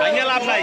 ভাঙিয়ে লাভ নাই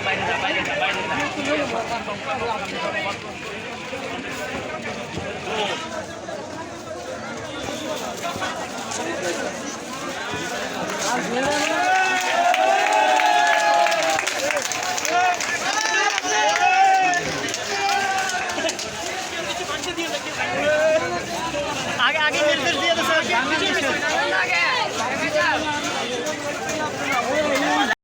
বাইরে যা বাইরে যা বাইরে যা Hazırlanın.